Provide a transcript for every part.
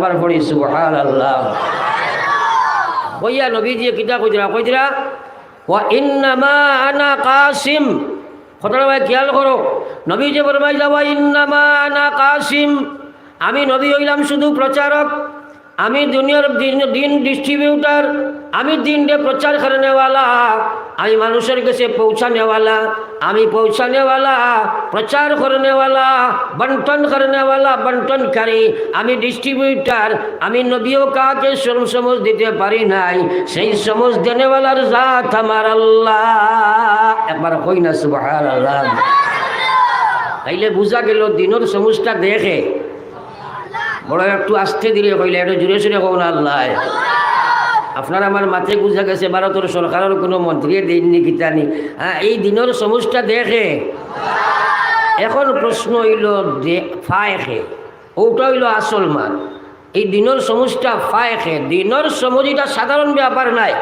একবার পড়ি সুবহান আল্লাহ কইয়া নবীজি কিতা কইরা কইরা ওয়া ইন্নামা আনা কাসিম। কথাটা ভাই খেয়াল করো, নবীজি ফরমাই যাওয়া ইন্নামা আনা কাসিম। আমি নবী হইলাম শুধু প্রচারক, আমি দুনিয়ার দিন ডিস্ট্রিবিউটার আমি দিনকে প্রচার করেনেওয়ালা আমি মানুষের কাছে পৌঁছানেওয়ালা, আমি পৌঁছানেওয়ালা, প্রচার করেনেওয়ালা, বন্টন করেনেওয়ালা, বন্টনকারী, আমি ডিস্ট্রিবিউটার আমি নবীও কাকে শ্রম সমজ দিতে পারি নাই, সেই সমজ দেনেওয়ালার জাত আমার আল্লাহ। একবার কই না সুবাহ আল্লাহ তাইলে বোঝা গেল দিনের সমুজটা দেখে। বড় একটু আস্তে দিলে কইলে, একটু জুড়ে সুরে কও না আল্লাহ। আপনার আমার মাথায় বুঝা গেছে ভারতের সরকারের কোনো মন্ত্রী দেননি কিতানি হ্যাঁ এই দিনের সমুজটা দেখে। এখন প্রশ্ন হইল যে ফায়খে। ওটা হইল আসল মান। এই দিনের সমুজটা ফায়খে। দিনের সমুজ এটা সাধারণ ব্যাপার নাই।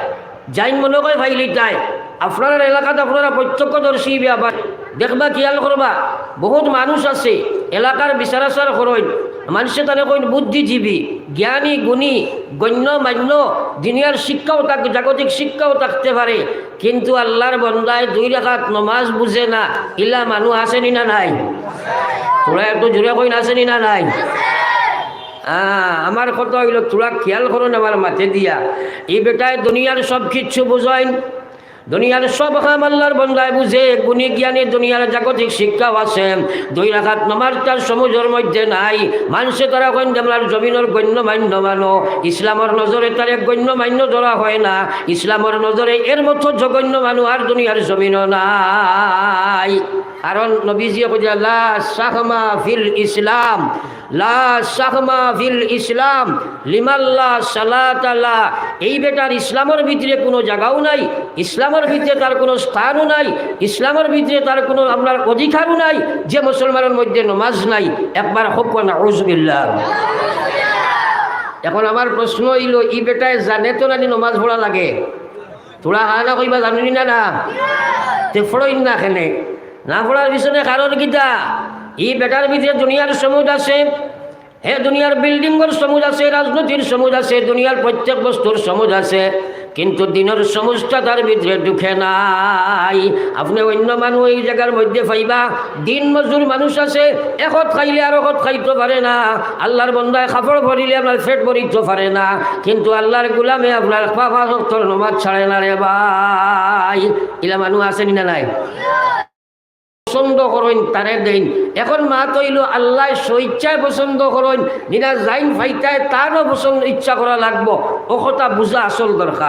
যাই মনে করে ভাইলি তাই আপনার এলাকাতে আপনারা প্রত্যক্ষদর্শী ব্যাপার দেখবা খেয়াল করবা বহুত মানুষ আছে এলাকার বিচারাচার করেন মানুষে তাহলে কইন বুদ্ধিজীবী, জ্ঞানী, গুণী, গণ্য, মান্য দুনিয়ার শিক্ষাও থাক, জাগতিক শিক্ষাও থাকতে পারে। কিন্তু আল্লাহর বন্দায় দুই রেখাত নমাজ বুঝে না, ইলা মানুষ আসেনি না নাই? তোরা একটু জোরে কইন, আসেনি না নাই? আমার কথা হইল, তোরা খেয়াল করুন আমার মাথে দিয়া। এই বেটায় দুনিয়ার সব কিচ্ছু বুঝাইন। দুনিয়ার সব হাম আল্লাহর বন্ধায় বুঝে, গুণী জ্ঞানী দুনিয়ার জাগতিক শিক্ষাও আছে। দুই রাখাত নমার তার সমুজের মধ্যে নাই। মানুষে তারা কইন আমরা জমিনের গণ্য মান্য মানো। ইসলামের নজরে তার গণ্য মান্য ধরা হয় না। ইসলামের নজরে এর মতো জঘন্য মানু আর দুনিয়ার জমিন নাই। কারণ নবীজিয়ে কইয়া লা ফিল ইসলাম, লা ফিল ইসলাম লিমাল্লা সালাতাল্লাহ এই বেটার ইসলামের ভিতরে কোনো জায়গাও নাই, ইসলামের ভিতরে তার কোনো স্থানও নাই, ইসলামের ভিতরে তার কোনো আপনার অধিকারও নাই, যে মুসলমানের মধ্যে নমাজ নাই। একবার হোক না এখন আমার প্রশ্ন হইল, ই বেটায় জানে তো নানি নমাজ পড়া লাগে? তোরা হানা কইবা জানি না না? তে ফড়ইন না খেলে না পড়ার পিছনে কারণ গীতা ই বেটার ভিতরে দুনিয়ার সমুদ আছে, হে দুনিয়ার বিল্ডিংয়ের সমুদ আছে, রাজনীতির সমুদ আছে, দুনিয়ার প্রত্যেক বস্তুর সমুদ আছে, কিন্তু দিনের সমুজটা তার ভিতরে ঢুকে নাই। আপনি অন্য মানুষ এই জায়গার মধ্যে পাইবা দিন মজুর মানুষ আছে, এখত খাইলে আর এখত খাইতে পারে না। আল্লাহর বন্ধায় কাপড় ভরিলে আপনার ফেট ভরিতে পারে না, কিন্তু আল্লাহর গুলামে আপনার পাপা ভক্তর নমাজ ছাড়ে না রে ভাই। ইলা মানুষ আসেনি না নাই? পছন্দ করেন, তারে দেন। এখন মা তৈল আল্লাহ স্বইচ্ছায় পছন্দ করেন, নিনা যাইন ফাইতায় তারও পছন্দ, ইচ্ছা করা লাগবো। ও কথা বুঝা আসল দরকার।